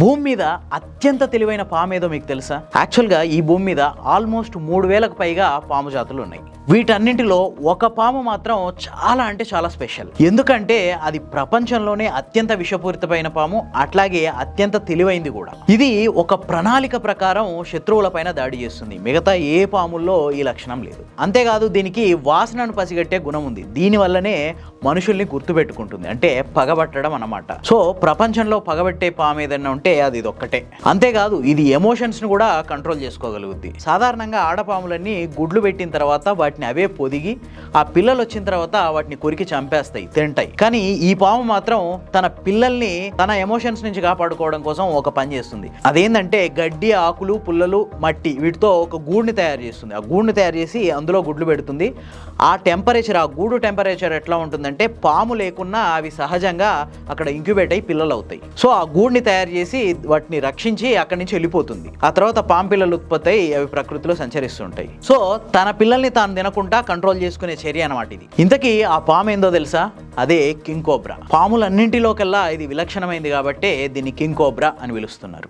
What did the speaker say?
భూమి మీద అత్యంత తెలివైన పాము ఏదో మీకు తెలుసా? యాక్చువల్గా ఈ భూమి మీద ఆల్మోస్ట్ మూడు వేలకు పైగా పాము జాతులు ఉన్నాయి. వీటన్నింటిలో ఒక పాము మాత్రం చాలా అంటే చాలా స్పెషల్. ఎందుకంటే అది ప్రపంచంలోనే అత్యంత విషపూరితమైన పాము అట్లాగే అత్యంత తెలివైంది కూడా. ఇది ఒక ప్రణాళిక ప్రకారం శత్రువులపైన దాడి చేస్తుంది. మిగతా ఏ పాముల్లో ఈ లక్షణం లేదు. అంతేకాదు దీనికి వాసనను పసిగట్టే గుణం ఉంది. దీనివల్లనే మనుషుల్ని గుర్తుపెట్టుకుంటుంది. అంటే పగబట్టడం అన్నమాట. సో ప్రపంచంలో పగబట్టే పాము ఏదైనా ఉంటే అది ఇది ఒక్కటే అంతేకాదు ఇది ఎమోషన్స్ను కూడా కంట్రోల్ చేసుకోగలుగుద్ది. సాధారణంగా ఆడపాములన్నీ గుడ్లు పెట్టిన తర్వాత వాటిని అవే పొదిగి ఆ పిల్లలు వచ్చిన తర్వాత వాటిని కొరికి చంపేస్తాయి తింటాయి. కానీ ఈ పాము మాత్రం తన పిల్లల్ని తన ఎమోషన్స్ నుంచి కాపాడుకోవడం కోసం ఒక పని చేస్తుంది. అదేంటంటే గడ్డి ఆకులు పుల్లలు మట్టి వీటితో ఒక గూడుని తయారు చేస్తుంది. ఆ గూడుని తయారు చేసి అందులో గుడ్లు పెడుతుంది. ఆ టెంపరేచర్ ఆ గూడు టెంపరేచర్ ఎట్లా ఉంటుందంటే పాము లేకున్నా అవి సహజంగా అక్కడ ఇంక్యుబేట్ అయ్యి పిల్లలు అవుతాయి. సో ఆ గూడిని తయారు చేసి వాటిని రక్షించి అక్కడి నుంచి వెళ్ళిపోతుంది. ఆ తర్వాత పాము పిల్లలు ఉత్పత్తి అయి అవి ప్రకృతిలో సంచరిస్తుంటాయి. సో తన పిల్లల్ని తాను తినకుండా కంట్రోల్ చేసుకునే చర్య అనమాట ఇది. ఇంతకీ ఆ పాము ఏందో తెలుసా? అదే కింగ్ కోబ్రా. పాములన్నింటిలోకెల్లా ఇది విలక్షణమైంది కాబట్టి దీన్ని కింగ్ కోబ్రా అని పిలుస్తున్నారు.